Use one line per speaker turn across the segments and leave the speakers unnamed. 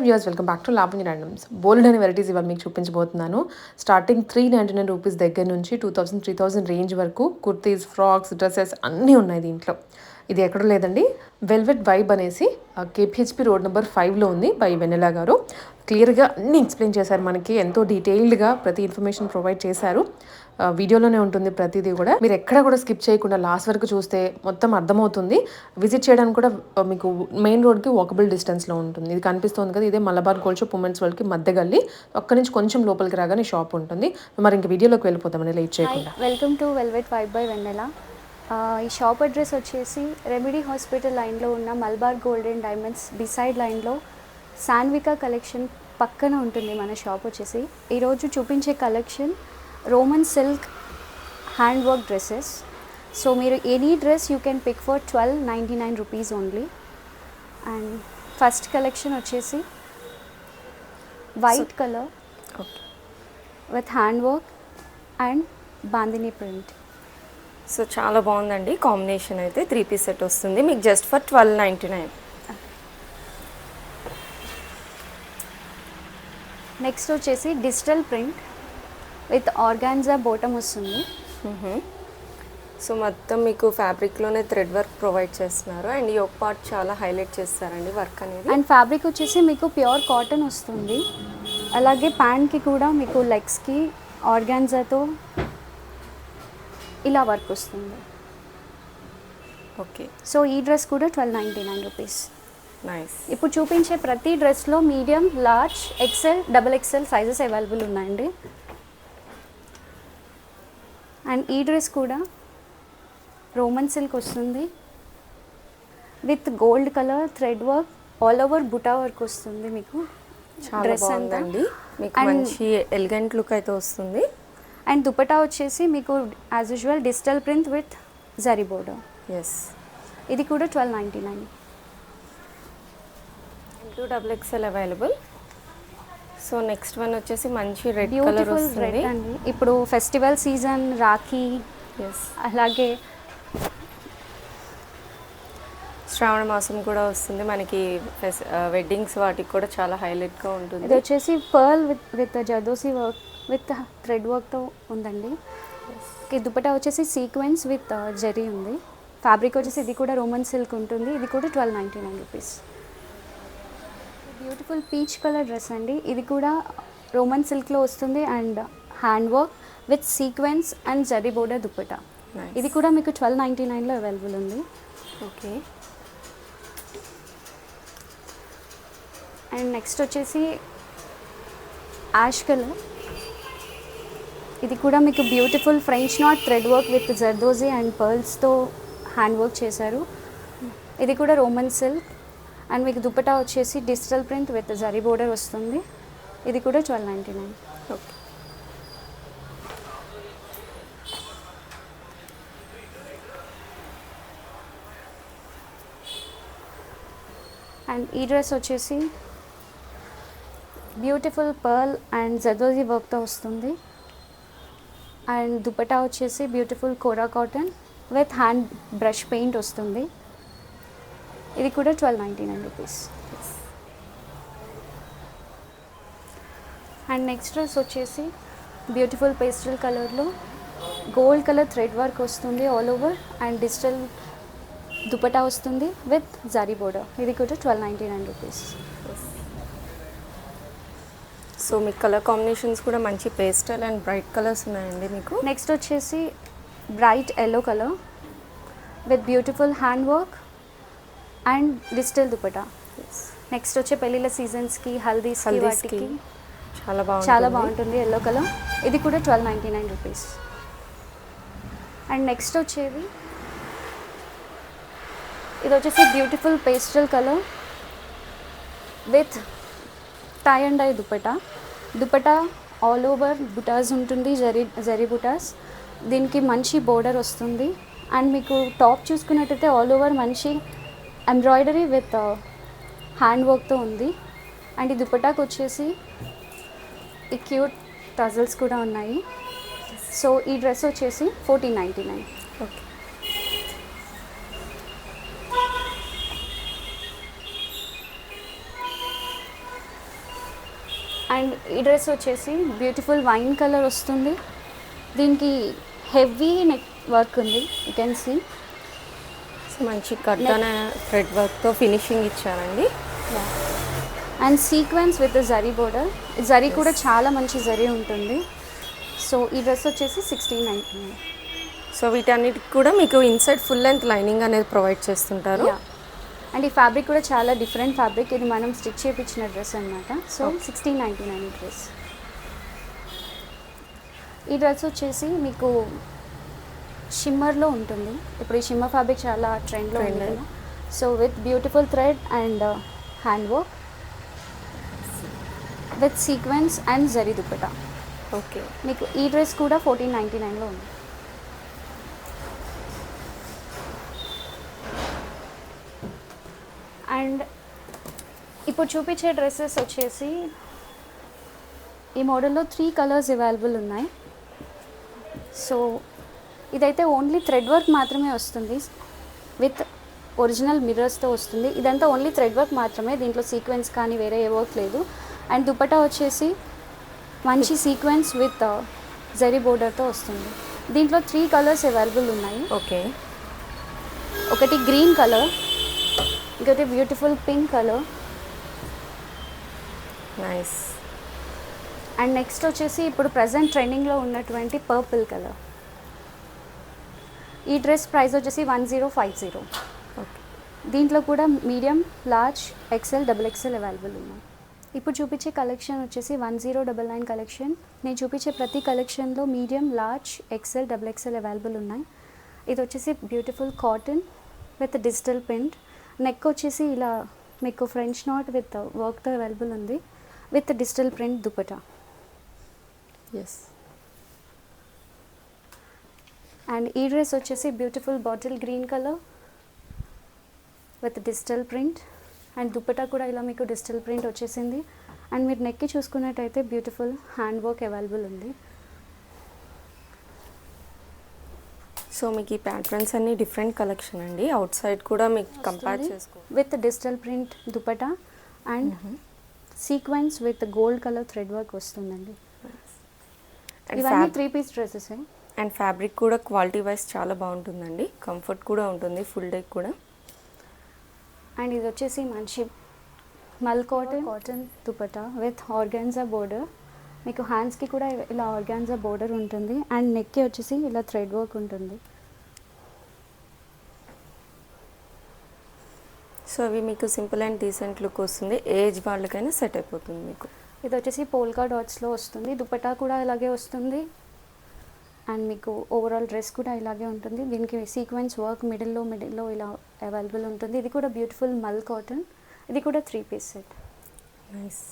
Hello welcome back to లాభం randoms bold అనే varieties ఇవాళ మీకు చూపించబోతున్నాను. Starting three ninety nine rupees దగ్గర నుంచి two thousand three thousand range వరకు కుర్తీస్ ఫ్రాక్స్ డ్రెస్సెస్ అన్నీ ఉన్నాయి దీంట్లో. ఇది ఎక్కడ లేదండి. వెల్వెట్ వైబ్ అనేసి కేపిహెచ్పి రోడ్ నెంబర్ ఫైవ్లో ఉంది బై వెనెలా గారు. క్లియర్గా అన్నీ ఎక్స్ప్లెయిన్ చేశారు మనకి. ఎంతో డీటెయిల్డ్గా ప్రతి ఇన్ఫర్మేషన్ ప్రొవైడ్ చేశారు. వీడియోలోనే ఉంటుంది ప్రతిదీ కూడా. మీరు ఎక్కడ కూడా స్కిప్ చేయకుండా లాస్ట్ వరకు చూస్తే మొత్తం అర్థమవుతుంది. విజిట్ చేయడానికి కూడా మీకు మెయిన్ రోడ్కి వాకబుల్ డిస్టెన్స్లో ఉంటుంది. ఇది కనిపిస్తుంది కదా ఇదే మలబార్ గోల్డ్ షాప్ ఉమెన్స్ వరల్డ్కి మధ్య గల్లి. అక్కడి నుంచి కొంచెం లోపలికి రాగానే షాప్ ఉంటుంది. మరి ఇంక వీడియోలోకి వెళ్ళిపోతామని లేట్ చేయకుండా.
Welcome to velvet vibe by Vennela ఈ షాప్ అడ్రస్ వచ్చేసి రెమెడీ హాస్పిటల్ లైన్లో ఉన్న Malabar gold and diamonds beside లైన్లో శాన్వికా కలెక్షన్ పక్కన ఉంటుంది మన షాప్ వచ్చేసి. ఈరోజు చూపించే collection Roman silk hand work dresses so మీరు any dress you can pick for twelve ninety nine rupees only and first collection వచ్చేసి white colour
okay
with hand work and bandhani print
so చాలా బాగుందండి. Combination అయితే three piece set వస్తుంది. మీకు just for twelve ninety nine
next వచ్చేసి digital print with organza bottom వస్తుంది.
So మొత్తం మీకు ఫ్యాబ్రిక్లోనే థ్రెడ్ వర్క్ ప్రొవైడ్ చేస్తున్నారు. అండ్ ఈ ఒక పార్ట్ చాలా హైలైట్ చేస్తారండి వర్క్ అనేది.
అండ్ ఫ్యాబ్రిక్ వచ్చేసి మీకు ప్యూర్ కాటన్ వస్తుంది. అలాగే ప్యాంట్కి కూడా మీకు లెగ్స్కి ఆర్గాన్జాతో ఇలా వర్క్ వస్తుంది.
ఓకే.
సో ఈ డ్రెస్ కూడా twelve ninety nine rupees.
Nice.
ఇప్పుడు చూపించే ప్రతి డ్రెస్లో medium large XL double XL sizes available ఉన్నాయండి. అండ్ ఈ డ్రెస్ కూడా రోమన్ సిల్క్ వస్తుంది. With gold colour thread work all over buta work వస్తుంది మీకు. డ్రెస్
బాగుందండి. మీకు మంచి ఎలిగెంట్ లుక్ అయితే వస్తుంది.
అండ్ దుపటా వచ్చేసి మీకు as usual digital print with zari border
yes
ఇది కూడా twelve ninety nine
two double XL available so next one వచ్చేసి మంచి రెడ్ కలర్
బ్యూటిఫుల్ రెడ్
వస్తుంది
అండి. ఇప్పుడు ఫెస్టివల్ సీజన్ రాఖీ
ఎస్
అలాగే
శ్రావణ మాసం కూడా వస్తుంది. మనకి వెడ్డింగ్స్ వాటికి కూడా చాలా హైలైట్గా
ఇది
ఉంటుంది.
వచ్చేసి pearl with with zardozi work with thread వర్క్తో ఉందండి. ఈ దుపట్టా వచ్చేసి సీక్వెన్స్ విత్ జరీ ఉంది. ఫ్యాబ్రిక్ వచ్చేసి ఇది కూడా రోమన్ సిల్క్ ఉంటుంది. ఇది కూడా twelve ninety nine rupees beautiful peach colour dress అండి. ఇది కూడా రోమన్ సిల్క్లో వస్తుంది and hand work with sequence and zari border
Nice.
ఇది కూడా మీకు ట్వెల్వ్ నైంటీ నైన్లో అవైలబుల్ ఉంది.
ఓకే.
అండ్ నెక్స్ట్ వచ్చేసి యాష్ కలర్. ఇది కూడా మీకు beautiful French knot thread work with zardozi and పర్ల్స్తో hand work చేశారు. ఇది కూడా రోమన్ సిల్క్. అండ్ మీకు దుపట్టా వచ్చేసి digital print with zari border వస్తుంది. ఇది కూడా twelve ninety nine.
Okay.
And ఈ డ్రెస్ వచ్చేసి బ్యూటిఫుల్ పర్ల్ అండ్ జదోజీ వర్క్తో వస్తుంది. అండ్ దుపటా వచ్చేసి beautiful kora cotton with hand brush paint వస్తుంది. ఇది కూడా twelve ninety nine rupees. And next dress వచ్చేసి బ్యూటిఫుల్ పేస్టల్ కలర్లో గోల్డ్ కలర్ థ్రెడ్ వర్క్ వస్తుంది all over and digital dupatta వస్తుంది విత్ జరీ బోర్డర్. ఇది కూడా twelve ninety nine rupees.
So మీకు కలర్ కాంబినేషన్స్ కూడా మంచి పేస్టల్ అండ్ బ్రైట్ కలర్స్ ఉన్నాయండి మీకు?
నెక్స్ట్ వచ్చేసి bright yellow colour with beautiful hand work and digital dupatta. Next వచ్చే పెళ్ళిళ్ళ సీజన్స్కి హల్దీస్కి వాటికి
చాలా బాగుంటుంది.
చాలా బాగుంటుంది ఎల్లో కలర్. ఇది కూడా twelve ninety nine rupees and next వచ్చేది ఇది వచ్చేసి beautiful pastel colour with tie and dye dupatta. Dupatta all over butas ఉంటుంది జరీ జరీ బుటాస్. దీనికి మంచి బోర్డర్ వస్తుంది. అండ్ మీకు టాప్ చూసుకున్నట్టయితే ఆల్ ఓవర్ మంచి ఎంబ్రాయిడరీ విత్ హ్యాండ్ వర్క్తో ఉంది. అండ్ ఈ దుపట్టాకు వచ్చేసి ఈ క్యూట్ టజల్స్ కూడా ఉన్నాయి. సో ఈ డ్రెస్ వచ్చేసి fourteen ninety nine.
Okay.
And ఈ డ్రెస్ వచ్చేసి బ్యూటిఫుల్ వైన్ కలర్ వస్తుంది. దీనికి హెవీ నెక్ వర్క్ ఉంది యూ కెన్ సీ
సో. మంచి కట్టన థ్రెడ్ వర్క్తో ఫినిషింగ్ ఇచ్చారండి.
And sequence with zari border zari కూడా చాలా మంచి జరీ ఉంటుంది. సో ఈ డ్రెస్ వచ్చేసి సిక్స్టీన్ నైన్టీ
సో వీటన్నిటికి కూడా మీకు ఇన్సైడ్ ఫుల్ లెంత్ లైనింగ్ అనేది ప్రొవైడ్ చేస్తుంటారు.
అండ్ ఈ ఫ్యాబ్రిక్ కూడా చాలా డిఫరెంట్ ఫ్యాబ్రిక్ ఇది మనం స్టిచ్ చేయించిన డ్రెస్ అనమాట so sixteen ninety nine dress ఈ డ్రెస్ వచ్చేసి మీకు షిమ్మర్లో ఉంటుంది. ఇప్పుడు ఈ షిమ్మర్ ఫ్యాబ్రిక్ చాలా ట్రెండ్లో ఉంది. కదా. So with beautiful thread and hand work with sequence and zari dupatta
okay
మీకు ఈ డ్రెస్ కూడా ఫోర్టీన్ నైంటీ నైన్లో ఉంది. అండ్ ఇప్పుడు చూపించే డ్రెస్సెస్ వచ్చేసి ఈ మోడల్లో త్రీ కలర్స్ అవైలబుల్ ఉన్నాయి. సో ఇదైతే ఓన్లీ థ్రెడ్ వర్క్ మాత్రమే వస్తుంది. విత్ ఒరిజినల్ మిర్రర్స్తో వస్తుంది. ఇదంతా ఓన్లీ థ్రెడ్ వర్క్ మాత్రమే. దీంట్లో సీక్వెన్స్ కానీ వేరే ఏ వర్క్ లేదు. అండ్ దుపట్టా వచ్చేసి మంచి సీక్వెన్స్ విత్ జరీ బోర్డర్తో వస్తుంది. దీంట్లో త్రీ కలర్స్ అవైలబుల్ ఉన్నాయి.
ఓకే.
ఒకటి గ్రీన్ కలర్ ఇంకొకటి beautiful pink colour
nice
and next వచ్చేసి ఇప్పుడు ప్రజెంట్ ట్రెండింగ్లో ఉన్నటువంటి పర్పుల్ కలర్ ఈ డ్రెస్ ప్రైస్ వచ్చేసి one zero five zero.
Okay.
దీంట్లో కూడా medium large XL double XL available ఉన్నాయి. ఇప్పుడు చూపించే కలెక్షన్ వచ్చేసి one zero double nine collection. నేను చూపించే ప్రతి కలెక్షన్లో medium large XL double XL available ఉన్నాయి. ఇది వచ్చేసి beautiful cotton with digital print. Neck వచ్చేసి ఇలా మీకు ఫ్రెంచ్ నాట్ విత్ వర్క్తో అవైలబుల్ ఉంది. With digital print dupatta
yes
and ఈ డ్రెస్ వచ్చేసి beautiful bottle green colour with digital print and dupatta కూడా ఇలా మీకు డిజిటల్ ప్రింట్ వచ్చేసింది. అండ్ మీరు నెక్కి చూసుకున్నట్టయితే బ్యూటిఫుల్ హ్యాండ్ వర్క్ అవైలబుల్ ఉంది.
సో మీకు ఈ ప్యాటర్న్స్ అన్ని డిఫరెంట్ కలెక్షన్ అండి. అవుట్ సైడ్ కూడా మీకు కంపేర్ చేసుకో
with digital print dupatta and sequence with gold colour thread work వస్తుందండి. ఇవన్నీ three piece dresses
and fabric కూడా క్వాలిటీ వైజ్ చాలా బాగుంటుందండి. కంఫర్ట్ కూడా ఉంటుంది ఫుల్ డే కూడా.
అండ్ ఇది వచ్చేసి మంచి mul cotton cotton dupatta with organza border. మీకు హ్యాండ్స్కి కూడా ఇలా ఆర్గాన్జా బోర్డర్ ఉంటుంది అండ్ నెక్కి వచ్చేసి ఇలా థ్రెడ్ వర్క్ ఉంటుంది.
సో అవి మీకు సింపుల్ అండ్ డీసెంట్ లుక్ వస్తుంది. ఏజ్ వాళ్ళకైనా సెట్ అయిపోతుంది మీకు.
ఇది వచ్చేసి పోల్కా డాట్స్లో వస్తుంది. దుపట్టా కూడా ఇలాగే వస్తుంది. అండ్ మీకు ఓవరాల్ డ్రెస్ కూడా ఇలాగే ఉంటుంది. దీనికి సీక్వెన్స్ వర్క్ మిడిల్లో మిడిల్లో ఇలా అవైలబుల్ ఉంటుంది. ఇది కూడా బ్యూటిఫుల్ మల్ కాటన్ ఇది కూడా three piece set
nice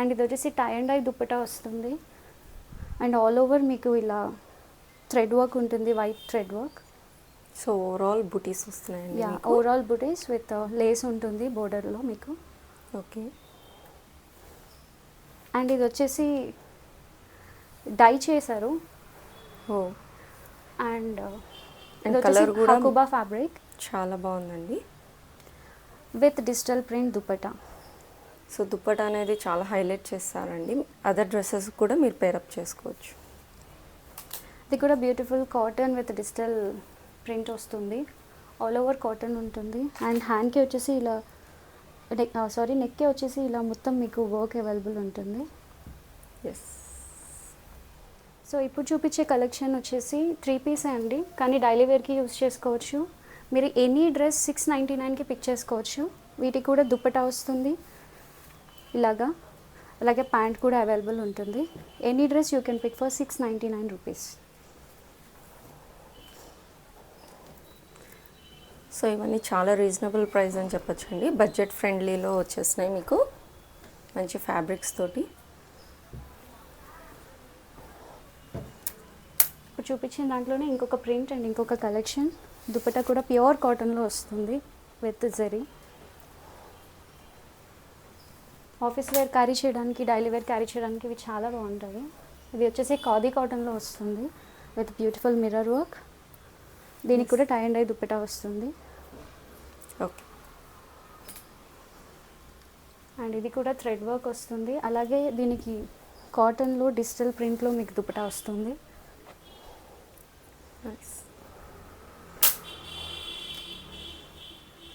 and ఇది వచ్చేసి టై అండ్ ఐ దుప్పటా వస్తుంది. అండ్ ఆల్ ఓవర్ మీకు ఇలా థ్రెడ్ వర్క్ ఉంటుంది white thread work
so overall butis వస్తున్నాయండి.
ఓవరాల్ బుటీస్ విత్ లేస్ ఉంటుంది బోర్డర్లో మీకు.
ఓకే
అండ్ ఇది వచ్చేసి డై చేశారు.
ఓ.
అండ్
And colour కూడా-
హకుబా ఫ్యాబ్రిక్.
చాలా బాగుందండి.
With digital print dupatta.
So dupatta అనేది చాలా హైలైట్ చేస్తారండి. అదర్ డ్రెస్సెస్ కూడా మీరు పేరప్ చేసుకోవచ్చు.
ఇది కూడా beautiful cotton with digital print వస్తుంది. ఆల్ ఓవర్ కాటన్ ఉంటుంది. అండ్ హ్యాండ్కి వచ్చేసి ఇలా సారీ నెక్కి వచ్చేసి ఇలా మొత్తం మీకు వర్క్ అవైలబుల్ ఉంటుంది.
ఎస్
సో ఇప్పుడు చూపించే కలెక్షన్ వచ్చేసి త్రీ పీసే అండి. కానీ డైలీ వేర్కి యూస్ చేసుకోవచ్చు. మీరు ఎనీ డ్రెస్ సిక్స్ నైంటీ నైన్కి పిక్ చేసుకోవచ్చు. వీటికి కూడా దుప్పటా వస్తుంది. ఇలాగా. అలాగే ప్యాంట్ కూడా అవైలబుల్ ఉంటుంది. Any dress you can pick for six ninety nine rupees.
So ఇవన్నీ చాలా రీజనబుల్ ప్రైస్ అని చెప్పొచ్చండి. బడ్జెట్ ఫ్రెండ్లీలో వచ్చేసినాయి మీకు. మంచి ఫ్యాబ్రిక్స్ తోటి.
ఇప్పుడు చూపించిన దాంట్లోనే ఇంకొక ప్రింట్ అండ్ ఇంకొక కలెక్షన్. దుపట్టా కూడా ప్యూర్ కాటన్లో వస్తుంది with zari. Office wear carry చేయడానికి డైలీ వేర్ క్యారీ చేయడానికి ఇవి చాలా బాగుంటాయి. ఇది వచ్చేసి ఖాదీ కాటన్లో వస్తుంది విత్ బ్యూటిఫుల్ మిర్రర్ వర్క్. దీనికి కూడా టై అండ్ ఐ దుపట్టా వస్తుంది.
ఓకే.
అండ్ ఇది కూడా థ్రెడ్ వర్క్ వస్తుంది. అలాగే దీనికి కాటన్లో డిజిటల్ ప్రింట్లో మీకు దుపటా వస్తుంది.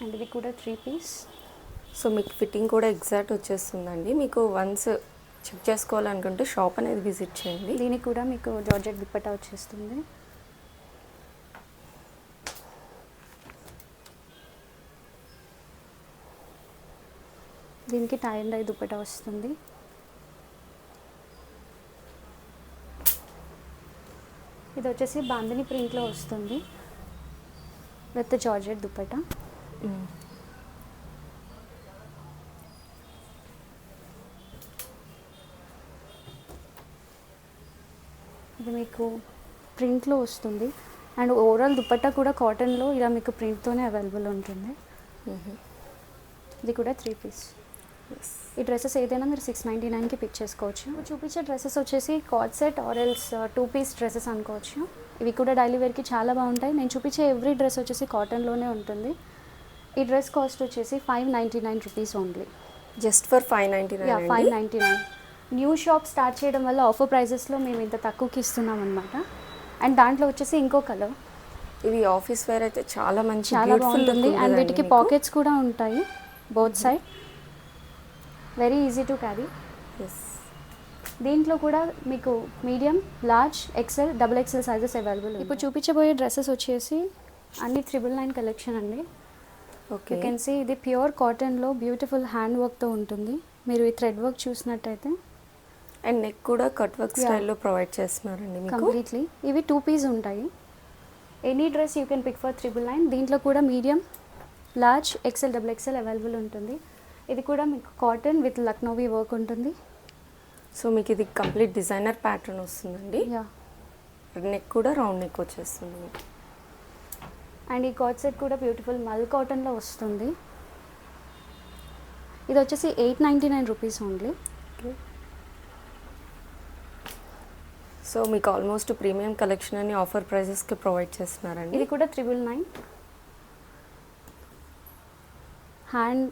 అండ్ ఇది కూడా త్రీ పీస్
సో మీకు ఫిట్టింగ్ కూడా ఎగ్జాక్ట్ వచ్చేస్తుందండి. మీకు వన్స్ చెక్ చేసుకోవాలనుకుంటే షాప్ అనేది విజిట్ చేయండి.
దీనికి కూడా మీకు జార్జెట్ దుపట్టా వచ్చేస్తుంది. దీనికి టై అండ్ డై దుపట్టా వస్తుంది. ఇది వచ్చేసి బాందిని ప్రింట్లో వస్తుంది. With georgette dupatta.
మ్మ్.
ఇది మీకు ప్రింట్లో వస్తుంది. అండ్ ఓవరాల్ దుపట్టా కూడా కాటన్లో ఇలా మీకు ప్రింట్తోనే అవైలబుల్ ఉంటుంది. ఇది కూడా త్రీ పీస్. ఈ డ్రెస్సెస్ ఏదైనా మీరు సిక్స్ నైంటీ నైన్కి పిక్ చేసుకోవచ్చు. చూపించే డ్రెస్సెస్ వచ్చేసి cot set or else two piece dresses అనుకోవచ్చు. ఇవి కూడా డైలీ వేర్కి చాలా బాగుంటాయి. నేను చూపించే ఎవ్రీ డ్రెస్ వచ్చేసి కాటన్లోనే ఉంటుంది. ఈ డ్రెస్ కాస్ట్ వచ్చేసి five ninety nine rupees only
just for five ninety
yeah five
nine
ninety nine new shop start చేయడం వల్ల ఆఫర్ ప్రైజెస్లో మేము ఇంత తక్కువకి ఇస్తున్నాం అనమాట అండ్ దాంట్లో వచ్చేసి ఇంకో కలర్
ఇవి ఆఫీస్ వేర్ అయితే చాలా మంచి
చాలా బాగుంటుంది. అండ్ వీటికి. పాకెట్స్ కూడా ఉంటాయి. Both side very easy to carry.
Yes.
దీంట్లో కూడా మీకు medium large XL double XL sizes available ఇప్పుడు చూపించబోయే డ్రెస్సెస్ వచ్చేసి అన్ని త్రిబుల్ నైన్ కలెక్షన్ అండి.
ఓకే
యూ కెన్ సీ ఇది ప్యూర్ కాటన్లో బ్యూటిఫుల్ హ్యాండ్ వర్క్తో ఉంటుంది. మీరు ఈ థ్రెడ్ వర్క్ చూసినట్టయితే.
అండ్ నెక్ కూడా కట్ వర్క్. స్టైల్లో ప్రొవైడ్ చేస్తున్నారండి
కంప్లీట్లీ ఇవి టూ పీస్ ఉంటాయి. Any dress you can pick for triple nine దీంట్లో కూడా medium large XL double XL available ఉంటుంది. ఇది కూడా మీకు కాటన్ విత్ లక్నోవి వర్క్ ఉంటుంది.
సో మీకు ఇది కంప్లీట్ డిజైనర్ ప్యాటర్న్ వస్తుందండి.
యా
నెక్ కూడా రౌండ్ నెక్ వచ్చేస్తుంది
అండ్ ఈ కాట్ సెట్ కూడా బ్యూటిఫుల్ మల్ కాటన్లో వస్తుంది. ఇది వచ్చేసి eight ninety nine rupees only
so మీకు ఆల్మోస్ట్ ప్రీమియం కలెక్షన్ అని ఆఫర్ ప్రైజెస్కి ప్రొవైడ్ చేస్తున్నారండి.
ఇది కూడా triple nine hand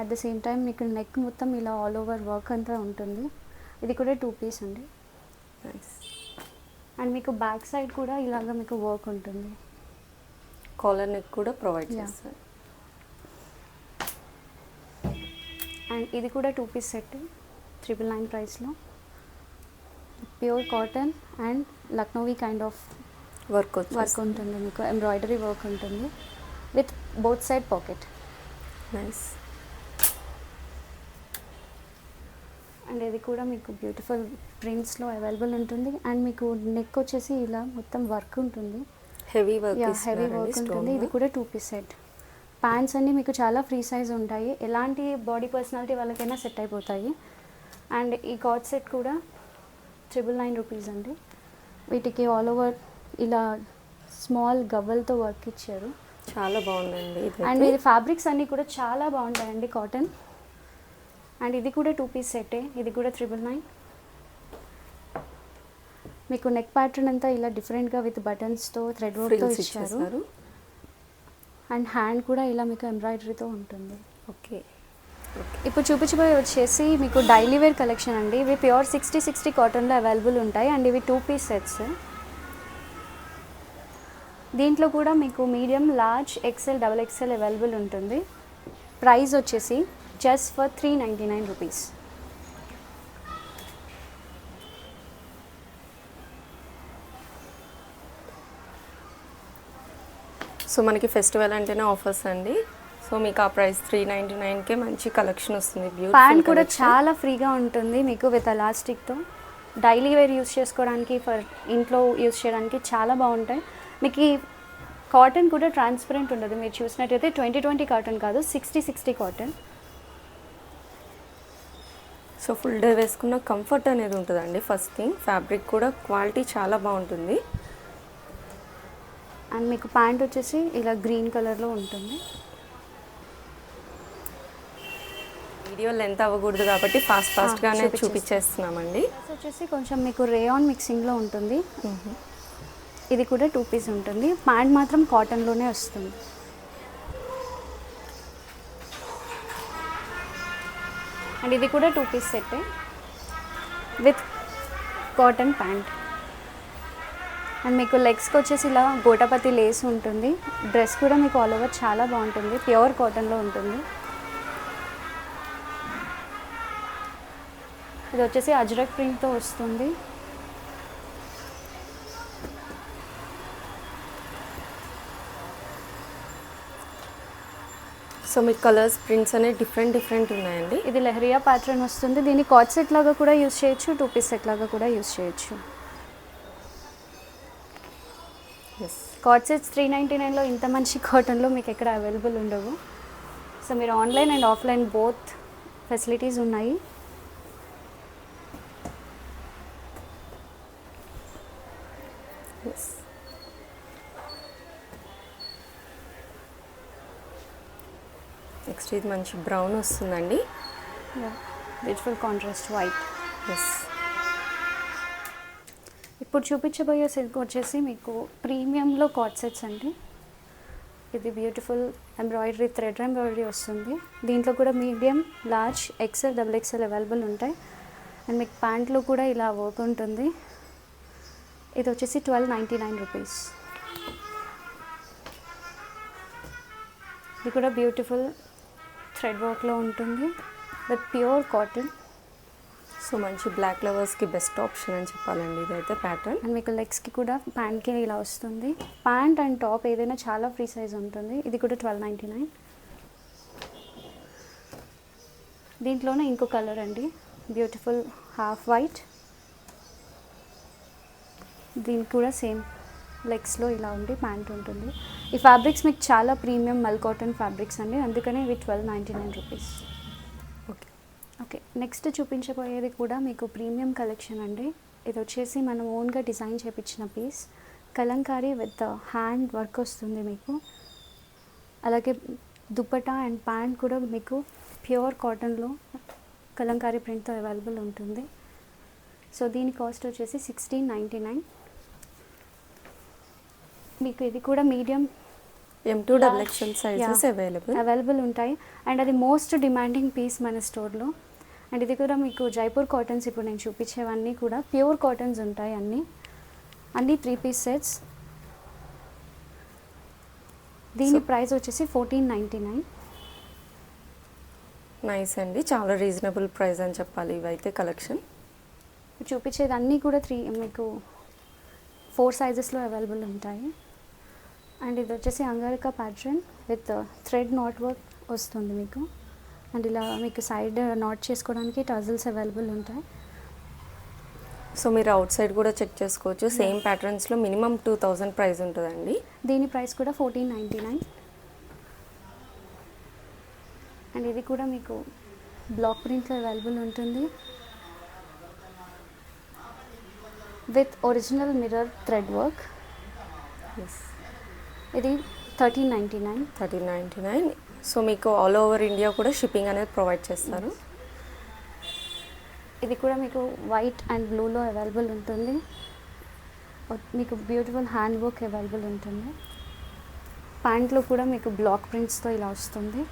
at the same time మీకు నెక్ మొత్తం ఇలా ఆల్ ఓవర్ వర్క్ అంతా ఉంటుంది. ఇది కూడా టూ పీస్ అండి. అండ్ మీకు బ్యాక్ సైడ్ కూడా ఇలాగ మీకు వర్క్ ఉంటుంది.
కాలర్ నెక్ కూడా ప్రొవైడ్. చేస్తారు.
అండ్ ఇది కూడా two piece set triple nine ప్రైస్లో pure cotton and Lucknowi kind of
work
work ఉంటుంది. మీకు ఎంబ్రాయిడరీ వర్క్ ఉంటుంది. With both side pocket
nice
and ఇది కూడా మీకు బ్యూటిఫుల్ ప్రింట్స్లో అవైలబుల్ ఉంటుంది. అండ్ మీకు నెక్ వచ్చేసి ఇలా మొత్తం వర్క్ ఉంటుంది.
హెవీ వర్క్
హెవీ వర్క్ ఉంటుంది. ఇది కూడా టూ పీస్ సెట్ ప్యాంట్స్ అన్నీ మీకు చాలా ఫ్రీ సైజ్ ఉంటాయి. ఎలాంటి బాడీ పర్సనాలిటీ వాళ్ళకైనా సెట్ అయిపోతాయి. అండ్ ఈ కాట్ సెట్ కూడా ట్రిపుల్ నైన్ రూపీస్ అండి. వీటికి ఆల్ ఓవర్ ఇలా స్మాల్ గవ్వలతో వర్క్ ఇచ్చారు.
చాలా బాగుందండి
అండ్
ఇది
ఫ్యాబ్రిక్స్ అన్నీ కూడా చాలా బాగుంటాయండి కాటన్ అండ్ ఇది కూడా టూ పీస్ సెట్టే ఇది కూడా త్రిబుల్ నైన్ మీకు నెక్ ప్యాటర్న్ అంతా ఇలా డిఫరెంట్గా విత్ బటన్స్తో థ్రెడ్ వర్క్తో ఇచ్చారు.
ఇచ్చేస్తారు
అండ్ హ్యాండ్ కూడా ఇలా మీకు ఎంబ్రాయిడరీతో ఉంటుంది.
ఓకే.
ఇప్పుడు చూపించబోయే వచ్చేసి మీకు డైలీ వేర్ కలెక్షన్ అండి. ఇవి ప్యూర్ సిక్స్టీ సిక్స్టీ కాటన్లో అవైలబుల్ ఉంటాయి. అండ్ ఇవి టూ పీస్ సెట్స్ దీంట్లో కూడా మీకు medium large XL double XL available ఉంటుంది. ప్రైస్ వచ్చేసి just for three ninety nine rupees
so మనకి ఫెస్టివల్ అంటేనే ఆఫర్స్ అండి. సో మీకు ఆ ప్రైస్ త్రీ నైంటీ నైన్కే మంచి కలెక్షన్ వస్తుంది.
ప్యాంట్ కూడా చాలా ఫ్రీగా ఉంటుంది మీకు విత్ ఎలాస్టిక్తో డైలీ వేర్ యూస్ చేసుకోవడానికి ఫర్ ఇంట్లో యూస్ చేయడానికి చాలా బాగుంటాయి. మీకు ఈ కాటన్ కూడా ట్రాన్స్పరెంట్ ఉండదు. మీరు చూసినట్టయితే ట్వంటీ ట్వంటీ కాటన్ కాదు sixty sixty cotton
so full day వేసుకున్న కంఫర్ట్ అనేది ఉంటుందండి ఫస్ట్ థింగ్ ఫ్యాబ్రిక్ కూడా క్వాలిటీ చాలా బాగుంటుంది.
అండ్ మీకు ప్యాంట్ వచ్చేసి ఇలా గ్రీన్ కలర్లో ఉంటుంది.
వీడియో లెంత్ అవ్వకూడదు కాబట్టి ఫాస్ట్ ఫాస్ట్గానే
చూపించేస్తాను.
చూపించేస్తున్నామండి.
వచ్చేసి కొంచెం మీకు రేయాన్ మిక్సింగ్లో ఉంటుంది. ఇది కూడా టూ పీస్ ఉంటుంది. ప్యాంట్ మాత్రం కాటన్లోనే వస్తుంది. అండ్ ఇది కూడా two piece set with cotton pant. And మీకు లెగ్స్కి వచ్చేసి ఇలా గోటపతి లేస్ ఉంటుంది. డ్రెస్ కూడా మీకు ఆల్ ఓవర్ చాలా బాగుంటుంది. ప్యూర్ కాటన్లో ఉంటుంది. ఇది వచ్చేసి అజ్రక్ ప్రింట్తో వస్తుంది.
సో మీకు కలర్స్ ప్రింట్స్ అనేవి డిఫరెంట్ డిఫరెంట్ ఉన్నాయండి.
ఇది లెహరియా ప్యాటర్న్ వస్తుంది. దీన్ని కాట్ సెట్ లాగా కూడా యూస్ చేయొచ్చు టూ పీస్ సెట్ లాగా కూడా యూస్ చేయొచ్చు. కాట్ సెట్స్ త్రీ నైంటీ నైన్లో ఇంత మంచి కాటన్లో మీకు ఎక్కడ అవైలబుల్ ఉండవు. సో మీరు online and offline both facilities ఉన్నాయి.
ఎస్ నెక్స్ట్ ఇది మంచి బ్రౌన్ వస్తుందండి.
బ్యూటిఫుల్ కాంట్రాస్ట్ వైట్
ఎస్
ఇప్పుడు చూపించబోయే సిల్క్ వచ్చేసి మీకు ప్రీమియంలో కాట్ సెట్స్ అండి. ఇది బ్యూటిఫుల్ ఎంబ్రాయిడరీ థ్రెడ్ ఎంబ్రాయిడరీ వస్తుంది. దీంట్లో కూడా medium large XL double XL available ఉంటాయి. అండ్ మీకు ప్యాంట్లో కూడా ఇలా వర్క్ ఉంటుంది. ఇది వచ్చేసి ట్వెల్వ్ నైంటీ నైన్ రూపీస్ ఇది కూడా బ్యూటిఫుల్ థ్రెడ్ వర్క్లో ఉంటుంది. విత్ ప్యూర్ కాటన్
సో మంచి బ్లాక్ లవర్స్కి బెస్ట్ ఆప్షన్ అని చెప్పాలండి ఇదైతే ప్యాటర్న్
అండ్ మీకు లెగ్స్కి కూడా ప్యాంట్కి ఇలా వస్తుంది. ప్యాంట్ అండ్ టాప్ ఏదైనా చాలా ఫ్రీ సైజ్ ఉంటుంది. ఇది కూడా ట్వెల్వ్ నైంటీ నైన్ దీంట్లోనే ఇంకో కలర్ అండి. బ్యూటిఫుల్ హాఫ్ వైట్ దీనికి కూడా సేమ్ లెగ్స్లో ఇలా ఉండి ప్యాంట్ ఉంటుంది. ఈ ఫ్యాబ్రిక్స్ మీకు చాలా ప్రీమియం మల్ కాటన్ ఫ్యాబ్రిక్స్ అండి. అందుకనే ఇవి twelve ninety nine rupees
okay.
Okay next చూపించబోయేది కూడా మీకు ప్రీమియం కలెక్షన్ అండి. ఇది వచ్చేసి మనం ఓన్గా డిజైన్ చేపించిన piece. Kalamkari with hand work వస్తుంది మీకు. అలాగే దుపట్టా అండ్ ప్యాంట్ కూడా మీకు ప్యూర్ కాటన్లో కలంకారీ ప్రింట్తో అవైలబుల్ ఉంటుంది. సో దీని కాస్ట్ వచ్చేసి సిక్స్టీన్ నైంటీ నైన్ మీకు ఇది కూడా medium
M two double
Large,
XL sizes. Available
available ఉంటాయి. అండ్ అది మోస్ట్ డిమాండింగ్ పీస్ మన స్టోర్లో అండ్ ఇది కూడా మీకు జైపూర్ కాటన్స్ ఇప్పుడు నేను చూపించేవన్నీ కూడా ప్యూర్ కాటన్స్ ఉంటాయి అన్నీ. అన్నీ త్రీ పీస్ సెట్స్ దీని ప్రైస్ వచ్చేసి ఫోర్టీన్ నైంటీ నైన్
నైస్ అండి. చాలా రీజనబుల్ ప్రైస్ అని చెప్పాలి ఇవైతే కలెక్షన్
చూపించేది అన్నీ కూడా త్రీ మీకు ఫోర్ సైజెస్లో అవైలబుల్ ఉంటాయి. అండ్ ఇది వచ్చేసి angrakha pattern with thread knot work వస్తుంది మీకు. అండ్ ఇలా మీకు సైడ్ నాట్ చేసుకోవడానికి టజల్స్ అవైలబుల్ ఉంటాయి.
సో మీరు అవుట్ సైడ్ కూడా చెక్ చేసుకోవచ్చు. సేమ్ ప్యాటర్న్స్లో మినిమం టూ థౌజండ్ ప్రైస్ ఉంటుందండి.
దీని ప్రైస్ కూడా ఫోర్టీన్ నైంటీ నైన్ అండ్ ఇది కూడా మీకు బ్లాక్ ప్రింట్లో అవైలబుల్ ఉంటుంది. With original mirror thread work
yes
ఇది thirteen ninety nine.
Thirteen ninety nine. So మీకు ఆల్ ఓవర్ ఇండియా కూడా షిప్పింగ్ అనేది ప్రొవైడ్ చేస్తారు.
ఇది కూడా మీకు వైట్ అండ్ బ్లూలో అవైలబుల్ ఉంటుంది. మీకు బ్యూటిఫుల్ హ్యాండ్ వర్క్ అవైలబుల్ ఉంటుంది ప్యాంట్లో కూడా మీకు బ్లాక్ ప్రింట్స్తో ఇలా వస్తుంది.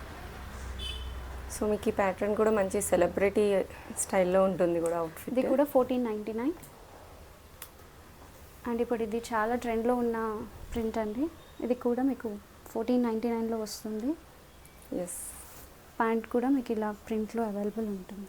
సో మీకు ఈ ప్యాటర్న్ కూడా మంచి సెలబ్రిటీ స్టైల్లో ఉంటుంది కూడా
ఇది
అవుట్ఫిట్
కూడా ఫోర్టీన్ నైంటీ నైన్ అండ్ ఇప్పుడు ఇది చాలా ట్రెండ్లో ఉన్న ప్రింట్ అండి. ఇది కూడా మీకు ఫోర్టీన్ నైంటీ నైన్లో వస్తుంది.
ఎస్
ప్యాంట్ కూడా మీకు ఇలా ప్రింట్లో అవైలబుల్ ఉంటుంది.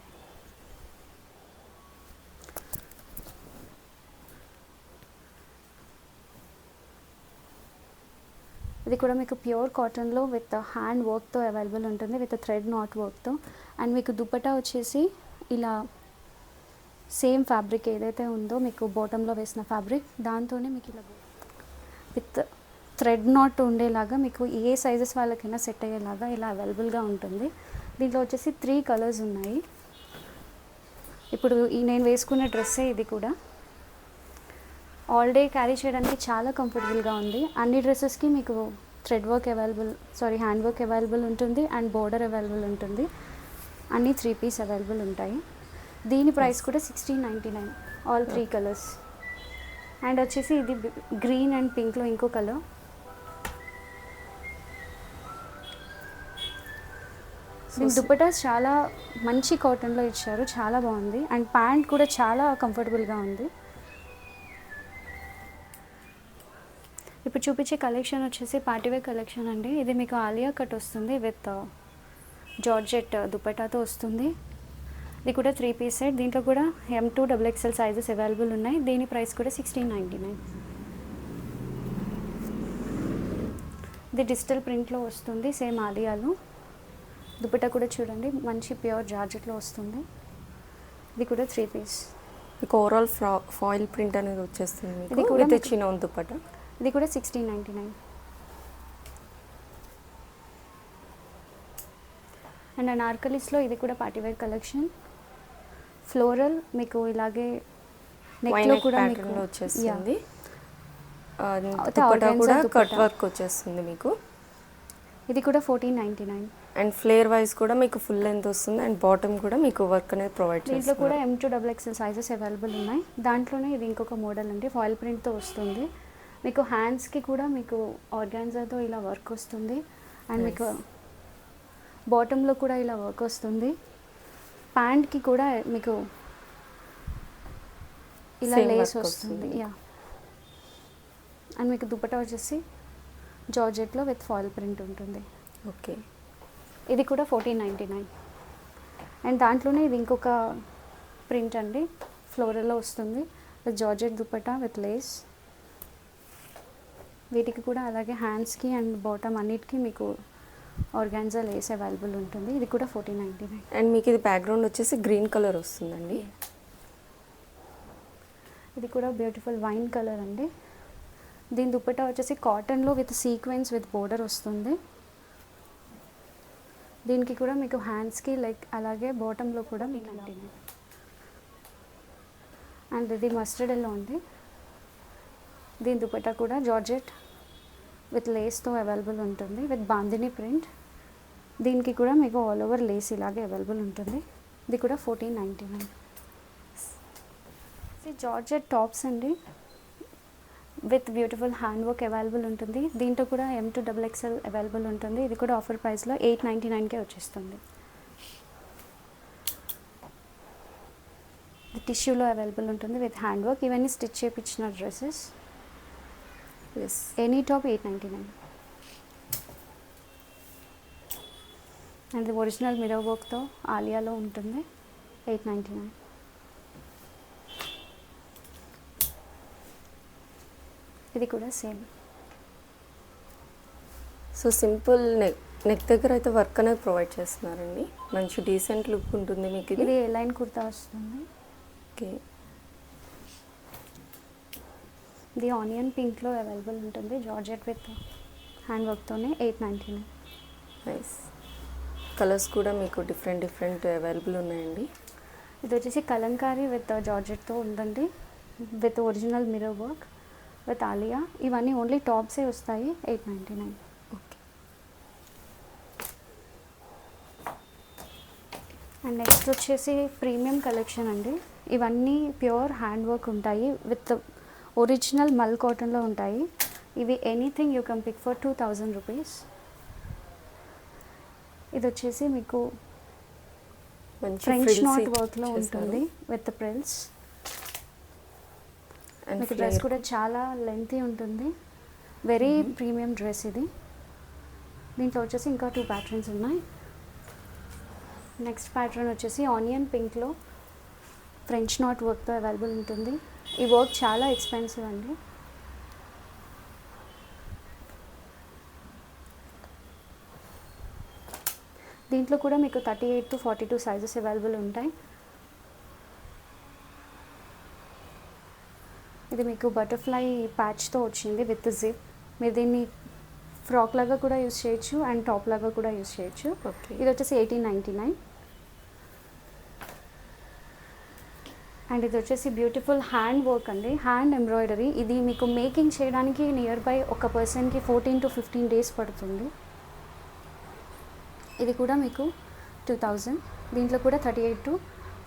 ఇది కూడా మీకు ప్యూర్ కాటన్లో విత్ హ్యాండ్ వర్క్తో అవైలబుల్ ఉంటుంది విత్ థ్రెడ్ నాట్ వర్క్తో అండ్ మీకు దుపట్టా వచ్చేసి ఇలా సేమ్ ఫ్యాబ్రిక్ ఏదైతే ఉందో మీకు బాటంలో వేసిన ఫ్యాబ్రిక్ దాంతోనే మీకు ఇలా విత్ థ్రెడ్ నాట్ ఉండేలాగా మీకు ఏ సైజెస్ వాళ్ళకైనా సెట్ అయ్యేలాగా ఇలా అవైలబుల్గా ఉంటుంది. దీంట్లో వచ్చేసి త్రీ కలర్స్ ఉన్నాయి. ఇప్పుడు ఈ నేను వేసుకున్న డ్రెస్సే ఇది కూడా. ఆల్ డే క్యారీ చేయడానికి చాలా కంఫర్టబుల్గా ఉంది. అన్ని డ్రెస్సెస్కి మీకు thread work available sorry hand work available ఉంటుంది అండ్ బోర్డర్ అవైలబుల్ ఉంటుంది. అన్ని త్రీ పీస్ అవైలబుల్ ఉంటాయి. దీని ప్రైస్ కూడా sixteen ninety nine all three colours. And వచ్చేసి ఇది గ్రీన్ అండ్ పింక్లో ఇంకో కలర్. దీని దుపటాస్ చాలా మంచి కాటన్లో ఇచ్చారు చాలా బాగుంది. అండ్ ప్యాంట్ కూడా చాలా కంఫర్టబుల్గా ఉంది. ఇప్పుడు చూపించే కలెక్షన్ వచ్చేసి పార్టీవేర్ కలెక్షన్ అండి. ఇది మీకు ఆలియా కట్ వస్తుంది విత్ జార్జెట్ దుపటాతో వస్తుంది. ఇది కూడా త్రీ పీస్ సెట్. దీంట్లో కూడా M two double XL sizes available ఉన్నాయి. దీని ప్రైస్ కూడా సిక్స్టీన్ నైంటీ నైన్ ఇది డిజిటల్ ప్రింట్లో వస్తుంది సేమ్ ఆలియాలో. దుపట్టా కూడా చూడండి. మంచి ప్యూర్ జార్జెట్లో వస్తుంది. ఇది కూడా త్రీ పీస్
మీకు ఓవరాల్ ఫ్రా ఫాయిల్ ప్రింట్ అనేది వచ్చేస్తుంది
ఇది కూడా
చిన్న దుప్పట
ఇది కూడా సిక్స్టీన్ నైంటీ నైన్ అండ్ అనార్కలీస్లో ఇది కూడా పార్టీవేర్ కలెక్షన్. ఫ్లోరల్ మీకు ఇలాగే నెక్లో కూడా మీకు
వచ్చేస్తుంది. దుపట్టా కూడా కట్
దుపట్టా.
వర్క్ వచ్చేస్తుంది మీకు.
ఇది కూడా fourteen ninety nine
and flare wise కూడా మీకు ఫుల్ లెంత్ వస్తుంది అండ్ బాటమ్ కూడా మీకు వర్క్ అనేది ప్రొవైడ్
దీంట్లో కూడా
చేస్తుంది
M two double XL sizes available ఉన్నాయి. దాంట్లోనే ఇది ఇంకొక మోడల్ అండి ఫాయిల్ ప్రింట్తో వస్తుంది. మీకు హ్యాండ్స్కి కూడా మీకు ఆర్గాన్జాతో ఇలా వర్క్ వస్తుంది. అండ్ మీకు బాటంలో కూడా ఇలా వర్క్ వస్తుంది. ప్యాంట్కి కూడా మీకు ఇలా లేస్ వస్తుంది.
వస్తుంది.
యా అండ్ మీకు దుపట్టా వచ్చేసి జార్జెట్లో విత్ ఫాయిల్ ప్రింట్ ఉంటుంది.
ఓకే
ఇది కూడా ఫోర్టీన్ నైంటీ నైన్ అండ్ దాంట్లోనే ఇది ఇంకొక ప్రింట్ అండి. ఫ్లోరల్లో వస్తుంది. With georgette dupatta with lace వీటికి కూడా అలాగే హ్యాండ్స్కి అండ్ బాటమ్ అన్నిటికీ మీకు ఆర్గాన్జా లేస్ అవైలబుల్ ఉంటుంది. ఇది కూడా ఫోర్టీన్ నైంటీ నైన్
అండ్ మీకు ఇది బ్యాక్గ్రౌండ్ వచ్చేసి గ్రీన్ కలర్ వస్తుందండి.
ఇది కూడా బ్యూటిఫుల్ వైన్ కలర్ అండి. దీని దుపట్టా వచ్చేసి కాటన్లో విత్ సీక్వెన్స్ విత్ బోర్డర్ వస్తుంది. దీనికి కూడా మీకు హ్యాండ్స్కి లైక్ అలాగే బాటంలో కూడా మీకు నైంటీ అండ్ ఇది మస్టర్డ్ ఎల్లో ఉంది? దీని దుపట్టా కూడా జార్జెట్ విత్ లేస్తో అవైలబుల్ ఉంటుంది. విత్ బాందిని ప్రింట్ దీనికి కూడా మీకు ఆల్ ఓవర్ లేస్ ఇలాగే అవైలబుల్ ఉంటుంది. ఇది కూడా fourteen ninety nine georgette tops అండి. With beautiful hand work available ఉంటుంది. దీంట్లో కూడా M two double XL available ఉంటుంది. ఇది కూడా ఆఫర్ ప్రైస్లో ఎయిట్ నైంటీ నైన్కే వచ్చేస్తుంది. టిష్యూలో అవైలబుల్ ఉంటుంది విత్ హ్యాండ్ వర్క్ ఇవన్నీ స్టిచ్ చేయించిన dresses.
Yes
any top eight ninety nine. And original mirror వర్క్తో ఆలియాలో ఉంటుంది. Eight ninety nine. ఇది కూడా same.
So simple neck neck దగ్గర అయితే వర్క్ అనేది ప్రొవైడ్ చేస్తున్నారండి. మంచి డీసెంట్ లుక్ ఉంటుంది మీకు ఇది.
ఇది లైన్ కుర్తా వస్తుంది?
ఓకే.
ఇది ఆనియన్ పింక్లో అవైలబుల్ ఉంటుంది. Georgette with hand వర్క్తోనే eight ninety nine
nice. Colours కూడా మీకు డిఫరెంట్ డిఫరెంట్ అవైలబుల్ ఉన్నాయండి.
ఇది వచ్చేసి కలంకారీ విత్ జార్జెట్తో ఉందండి. With original mirror work. With Alia. ఇవన్నీ ఓన్లీ టాప్సే వస్తాయి eight ninety nine.
Okay.
And next వచ్చేసి ప్రీమియం కలెక్షన్ అండి. ఇవన్నీ ప్యూర్ హ్యాండ్ వర్క్ ఉంటాయి విత్ ఒరిజినల్ మల్ కాటన్లో ఉంటాయి. ఇవి anything you can pick for two thousand rupees. ఇది వచ్చేసి మీకు ఫ్రెంచ్ నాట్. వర్క్లో ఉంటుంది విత్ ప్రిల్స్ మీకు డ్రెస్. కూడా చాలా లెంతీ ఉంటుంది. వెరీ ప్రీమియం డ్రెస్ ఇది. దీంట్లో వచ్చేసి ఇంకా టూ ప్యాటర్న్స్ ఉన్నాయి. నెక్స్ట్ ప్యాటర్న్ వచ్చేసి ఆనియన్ పింక్లో ఫ్రెంచ్ నాట్ వర్క్తో అవైలబుల్ ఉంటుంది. ఈ వర్క్ చాలా ఎక్స్పెన్సివ్ అండి. దీంట్లో కూడా మీకు thirty eight to forty two sizes available ఉంటాయి. ఇది మీకు బటర్ఫ్లై ప్యాచ్తో వచ్చింది విత్ జిప్. మీరు దీన్ని ఫ్రాక్ లాగా కూడా యూస్ చేయొచ్చు అండ్ టాప్ లాగా కూడా యూస్ చేయొచ్చు.
ఓకే.
ఇది వచ్చేసి ఎయిటీన్ నైంటీ నైన్. అండ్ ఇది వచ్చేసి బ్యూటిఫుల్ హ్యాండ్ వర్క్ అండి. Hand embroidery. ఇది మీకు మేకింగ్ చేయడానికి నియర్ బై ఒక పర్సన్కి ఫోర్టీన్ టు ఫిఫ్టీన్ డేస్ పడుతుంది. ఇది కూడా మీకు టూ థౌజండ్. దీంట్లో కూడా thirty eight to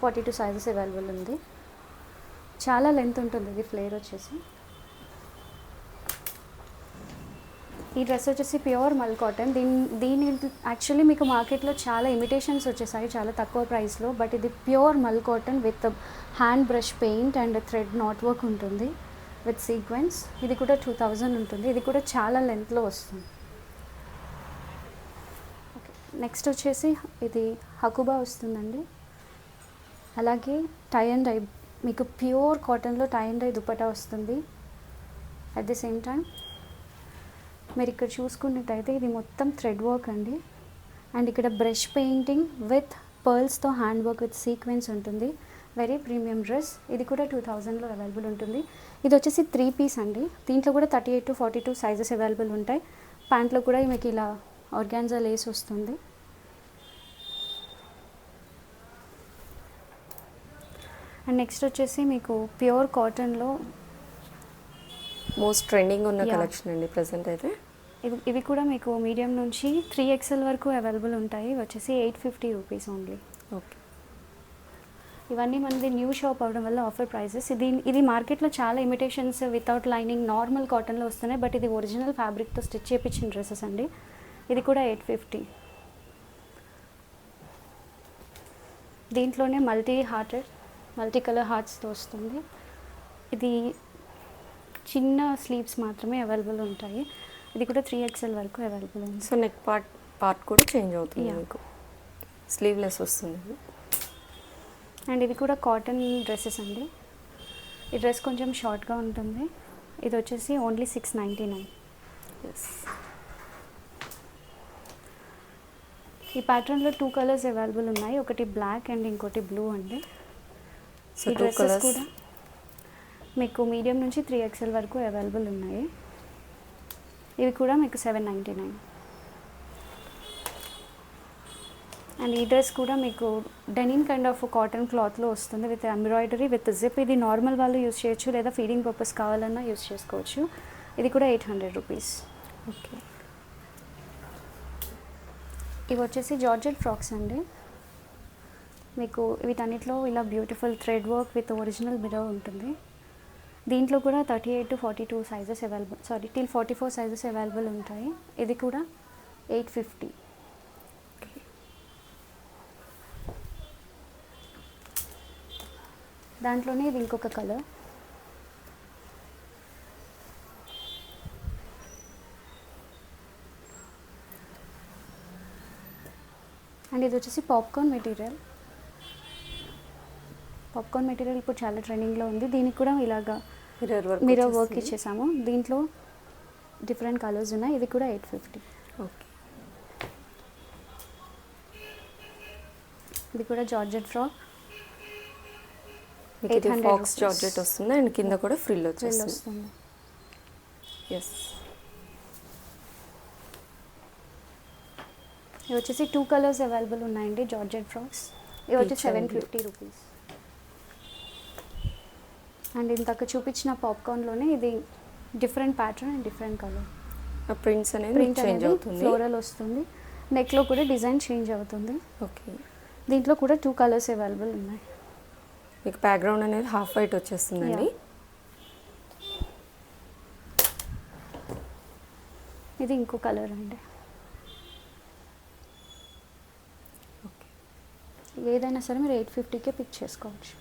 forty two sizes available ఉంది. చాలా లెంత్ ఉంటుంది ఇది ఫ్లేర్ వచ్చేసి. ఈ డ్రెస్ వచ్చేసి ప్యూర్ మల్ కాటన్ దీని దీని యాక్చువల్లీ మీకు మార్కెట్లో చాలా ఇమిటేషన్స్ వచ్చేసాయి చాలా తక్కువ ప్రైస్లో బట్ ఇది pure mul cotton with hand brush paint and thread knot work ఉంటుంది విత్ సీక్వెన్స్ ఇది కూడా టూ థౌజండ్ ఉంటుంది. ఇది కూడా చాలా లెంత్లో వస్తుంది. నెక్స్ట్ వచ్చేసి ఇది హకుబా వస్తుందండి. అలాగే టై అండ్ డై మీకు ప్యూర్ కాటన్లో టై అండ్ డై దుపట్టా వస్తుంది. అట్ ది సేమ్ టైం మీరు ఇక్కడ చూసుకున్నట్టయితే ఇది మొత్తం థ్రెడ్ వర్క్ అండి. అండ్ ఇక్కడ బ్రష్ పెయింటింగ్ విత్ పర్ల్స్తో హ్యాండ్ వర్క్ విత్ సీక్వెన్స్ ఉంటుంది. వెరీ ప్రీమియం డ్రెస్ ఇది కూడా టూ థౌజండ్లో అవైలబుల్ ఉంటుంది. ఇది వచ్చేసి త్రీ పీస్ అండి. దీంట్లో కూడా thirty eight to forty two sizes available ఉంటాయి ప్యాంట్లో కూడా మీకు ఇలా ఆర్గాన్జా లేస్ వస్తుంది. అండ్ నెక్స్ట్ వచ్చేసి మీకు ప్యూర్ కాటన్లో
మోస్ట్ ట్రెండింగ్ ఉన్న. కలెక్షన్ అండి ప్రజెంట్ అయితే.
ఇవి ఇవి కూడా మీకు మీడియం నుంచి త్రీ ఎక్స్ఎల్ వరకు అవైలబుల్ ఉంటాయి. వచ్చేసి eight fifty rupees only.
Okay.
ఇవన్నీ మనది న్యూ షాప్ అవడం వల్ల ఆఫర్ ప్రైజెస్ ఇది ఇది మార్కెట్లో చాలా ఇమిటేషన్స్ వితౌట్ లైనింగ్ నార్మల్ కాటన్లో వస్తున్నాయి. బట్ ఇది ఒరిజినల్ ఫ్యాబ్రిక్తో స్టిచ్ చేయించిన డ్రెస్సెస్ అండి. ఇది కూడా ఎయిట్ ఫిఫ్టీ. దీంట్లోనే మల్టీ హార్టెడ్ మల్టీ కలర్ హార్ట్స్తో వస్తుంది. ఇది చిన్న స్లీవ్స్ మాత్రమే అవైలబుల్ ఉంటాయి. ఇది కూడా త్రీ ఎక్స్ఎల్ వరకు అవైలబుల్ ఉంది.
సో నెక్ పార్ట్ పార్ట్ కూడా చేంజ్ అవుతుంది. మీకు. స్లీవ్లెస్ వస్తుంది.
అండ్ ఇది కూడా కాటన్ డ్రెస్సెస్ అండి. ఈ డ్రెస్ కొంచెం షార్ట్గా ఉంటుంది. ఇది వచ్చేసి only six ninety nine
yes
ఈ ప్యాటర్న్లో టూ కలర్స్ అవైలబుల్ ఉన్నాయి. ఒకటి బ్లాక్ అండ్ ఇంకోటి బ్లూ అండి. ఈ
టూ
డ్రెస్సెస్
కలర్స్
కూడా మీకు మీడియం నుంచి త్రీ ఎక్స్ఎల్ వరకు అవైలబుల్ ఉన్నాయి. ఇవి కూడా మీకు సెవెన్ నైంటీ నైన్ అండ్ ఈ డ్రెస్ కూడా మీకు డెనిన్ కైండ్ ఆఫ్ కాటన్ క్లాత్లో వస్తుంది విత్ ఎంబ్రాయిడరీ విత్ జిప్ ఇది నార్మల్ వాళ్ళు యూస్ చేయొచ్చు లేదా ఫీడింగ్ పర్పస్ కావాలన్నా యూస్ చేసుకోవచ్చు. ఇది కూడా ఎయిట్ హండ్రెడ్ రూపీస్
ఓకే
ఇవి వచ్చేసి జార్జెట్ ఫ్రాక్స్ అండి. మీకు వీటన్నిటిలో ఇలా beautiful thread work with original mirror ఉంటుంది. దీంట్లో కూడా thirty eight to forty two sizes available sorry till forty four sizes available ఉంటాయి. ఇది కూడా ఎయిట్ ఫిఫ్టీ దాంట్లోనే ఇది ఇంకొక కలర్ అండ్ ఇది వచ్చేసి పాప్కార్న్ మెటీరియల్ పాప్కార్న్ మెటీరియల్ ఇప్పుడు చాలా ట్రెండింగ్లో ఉంది. దీనికి కూడా ఇలాగా
మిర్రర్ వర్క్
ఇచ్చేసాము. దీంట్లో డిఫరెంట్ కలర్స్ ఉన్నాయి. ఇది కూడా ఎయిట్ ఫిఫ్టీ
ఓకే
ఇది కూడా జార్జెట్ ఫ్రాక్
మీకు ఇది
800
ఫాక్స్
rupees.
జార్జెట్ వస్తుంది. అండ్ కింద కూడా ఫ్రిల్ వచ్చేస్తుంది
వస్తుంది.
ఎస్
ఇవి వచ్చేసి టూ కలర్స్ అవైలబుల్ ఉన్నాయండి జార్జెట్ ఫ్రాక్స్ ఇవి వచ్చి సెవెన్. ఫిఫ్టీ రూపీస్ అండ్ ఇంతక చూపించిన పాప్కార్న్లోనే ఇది different pattern and different colour.
Prints అనేది
ప్రింట్
చేంజ్ అవుతుంది.
ఫ్లోరల్ వస్తుంది. నెక్లో కూడా డిజైన్ చేంజ్ అవుతుంది.
ఓకే.
దీంట్లో కూడా టూ కలర్స్ అవైలబుల్ ఉన్నాయి.
మీకు బ్యాక్గ్రౌండ్ అనేది హాఫ్ వైట్ వచ్చేస్తుందండి.
ఇది ఇంకో కలర్ అండి.
ఓకే.
ఏదైనా సరే మీరు ఎయిట్ ఫిఫ్టీకే పిక్ చేసుకోవచ్చు.